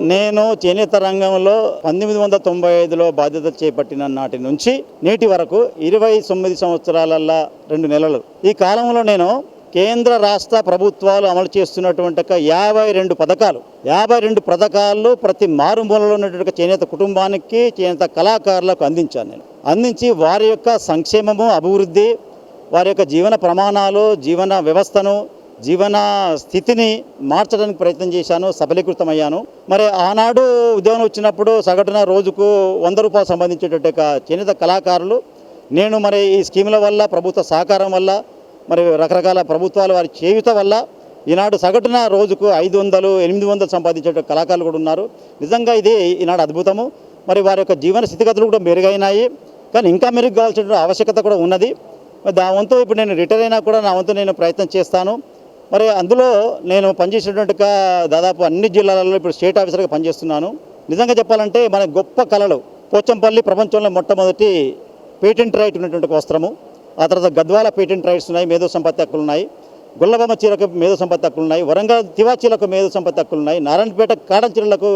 నేను చేనేత రంగంలో పంతొమ్మిది వందల తొంభై ఐదులో బాధ్యత చేపట్టిన నాటి నుంచి నేటి వరకు ఇరవై తొమ్మిది సంవత్సరాలల్లా రెండు నెలలు. ఈ కాలంలో నేను కేంద్ర రాష్ట్ర ప్రభుత్వాలు అమలు చేస్తున్నటువంటి యాభై రెండు పథకాలు. యాభై రెండు పథకాలు ప్రతి మారుమూలలో ఉన్నటువంటి చేనేత కుటుంబానికి చేనేత కళాకారులకు అందించాను నేను. అందించి వారి యొక్క సంక్షేమము అభివృద్ధి వారి యొక్క జీవన ప్రమాణాలు జీవన వ్యవస్థను జీవన స్థితిని మార్చడానికి ప్రయత్నం చేశాను సఫలీకృతమయ్యాను. మరి ఆనాడు ఉద్యోగం వచ్చినప్పుడు సగటున రోజుకు వంద రూపాయలు సంబంధించేటట్టు ఒక చేనేత కళాకారులు. నేను మరి ఈ స్కీముల వల్ల ప్రభుత్వ సహకారం వల్ల మరి రకరకాల ప్రభుత్వాల వారి చేయుత వల్ల ఈనాడు సగటున రోజుకు ఐదు వందలు ఎనిమిది వందలు సంపాదించే కళాకారులు కూడా ఉన్నారు. నిజంగా ఇది ఈనాడు అద్భుతము. మరి వారి యొక్క జీవన స్థితిగతులు కూడా మెరుగైనాయి. కానీ ఇంకా మెరుగు కావాల్సిన ఆవశ్యకత కూడా ఉన్నది. దా వంతు ఇప్పుడు నేను రిటైర్ అయినా కూడా నా వంతు నేను ప్రయత్నం చేస్తాను. మరి అందులో నేను పనిచేసినటువంటి దాదాపు అన్ని జిల్లాలలో ఇప్పుడు స్టేట్ ఆఫీసర్గా పనిచేస్తున్నాను. నిజంగా చెప్పాలంటే మన గొప్ప కళలు పోచంపల్లి ప్రపంచంలో మొట్టమొదటి పేటెంట్ రైట్ ఉన్నటువంటి వస్త్రము. ఆ తర్వాత గద్వాల పేటెంట్ రైట్స్ ఉన్నాయి మేధో సంపత్తి హక్కులు ఉన్నాయి. గొల్లబొమ్మ చీరకు మేధో సంపత్తి హక్కులు ఉన్నాయి. వరంగల్ తివాచీలకు మేధో సంపత్తి హక్కులు ఉన్నాయి. నారాయణపేట కాడం చీరలకు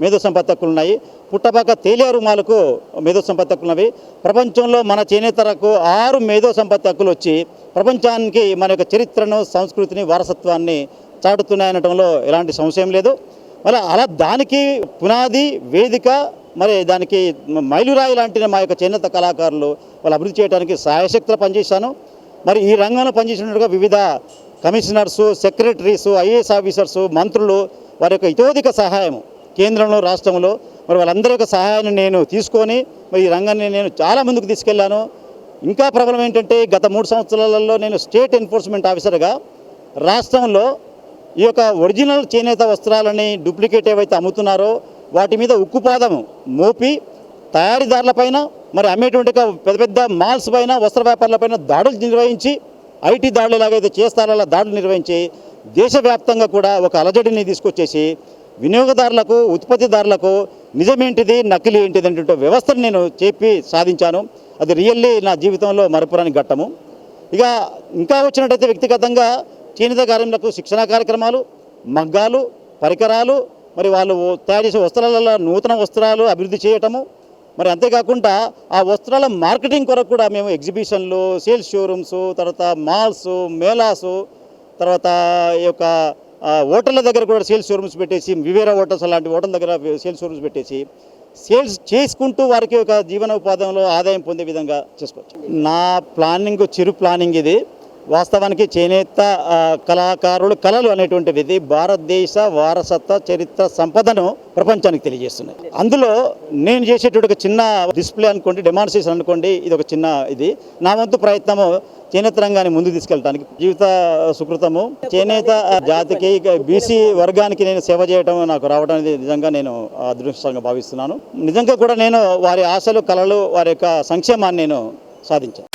మేధో సంపత్ హక్కులు ఉన్నాయి పుట్టపక్క తేలియారు మాలకు మేధో సంపత్తి హక్కులు ఉన్నవి ప్రపంచంలో మన చేనేతరకు ఆరు మేధో సంపత్తి హక్కులు వచ్చి ప్రపంచానికి మన యొక్క చరిత్రను సంస్కృతిని వారసత్వాన్ని చాటుతున్నాయనటంలో ఎలాంటి సంశయం లేదు. మరి అలా దానికి పునాది వేదిక మరి దానికి మైలురాయి లాంటి మా యొక్క చేనేత కళాకారులు వాళ్ళు అభివృద్ధి చేయడానికి సహాయశక్తులు పనిచేశాను. మరి ఈ రంగంలో పనిచేసినట్టుగా వివిధ కమిషనర్సు సెక్రటరీసు ఐఏఎస్ ఆఫీసర్సు మంత్రులు వారి యొక్క ఇతోధిక సహాయము. కేంద్రంలో రాష్ట్రంలో మరి వాళ్ళందరి యొక్క సహాయాన్ని నేను తీసుకొని మరి ఈ రంగాన్ని నేను చాలా ముందుకు తీసుకెళ్ళాను. ఇంకా ప్రబలం ఏంటంటే గత మూడు సంవత్సరాలలో నేను స్టేట్ ఎన్ఫోర్స్మెంట్ ఆఫీసర్గా రాష్ట్రంలో ఈ యొక్క ఒరిజినల్ చేనేత వస్త్రాలని డూప్లికేట్ ఏవైతే అమ్ముతున్నారో వాటి మీద ఉక్కుపాదం మోపి తయారీదారులపైన మరి అమ్మేటువంటి పెద్ద పెద్ద మాల్స్ పైన వస్త్ర వ్యాపారులపైన దాడులు నిర్వహించి ఐటీ దాడులు ఎలాగైతే చేస్తారో అలా దాడులు నిర్వహించి దేశవ్యాప్తంగా కూడా ఒక అలజడిని తీసుకొచ్చేసి వినియోగదారులకు ఉత్పత్తిదారులకు నిజమేంటిది నకిలీ ఏంటిది అంటే వ్యవస్థను నేను చెప్పి సాధించాను. అది రియల్లీ నా జీవితంలో మరపురాని ఘట్టము. ఇక ఇంకా వచ్చినట్టయితే వ్యక్తిగతంగా చేనేత కార్మికులకు శిక్షణా కార్యక్రమాలు మగ్గాలు పరికరాలు మరి వాళ్ళు తయారు చేసే వస్త్రాలలో నూతన వస్త్రాలు అభివృద్ధి చేయటము. మరి అంతేకాకుండా ఆ వస్త్రాల మార్కెటింగ్ కొరకు కూడా మేము ఎగ్జిబిషన్లు సేల్స్ షోరూమ్స్ తర్వాత మాల్స్ మేళాసు తర్వాత ఈ యొక్క ఆ, హోటళ్ళ దగ్గర కూడా సేల్స్ షోరూమ్స్ పెట్టేసి వివేరా హోటల్స్ అలాంటి హోటల్ దగ్గర సేల్స్ షోరూమ్స్ పెట్టేసి సేల్స్ చేసుకుంటూ వారికి ఒక జీవన ఉపాధంలో ఆదాయం పొందే విధంగా చేసుకోవచ్చు. నా ప్లానింగ్ చిరు ప్లానింగ్ ఇది. వాస్తవానికి చేనేత కళాకారులు కళలు అనేటువంటివి ఇది భారతదేశ వారసత్వ చరిత్ర సంపదను ప్రపంచానికి తెలియజేస్తున్నాయి. అందులో నేను చేసేటువంటి ఒక చిన్న డిస్ప్లే అనుకోండి డెమాన్స్ట్రేషన్ అనుకోండి ఇది ఒక చిన్న ఇది. నా వంతు ప్రయత్నము చేనేత రంగాన్ని ముందుకు తీసుకెళ్ళడానికి జీవిత సుకృతము. చేనేత జాతికి బీసీ వర్గానికి నేను సేవ చేయడం నాకు రావడం అనేది నిజంగా నేను అదృష్టంగా భావిస్తున్నాను. నిజంగా కూడా నేను వారి ఆశలు కళలు వారి యొక్క సంక్షేమాన్ని నేను సాధించాను.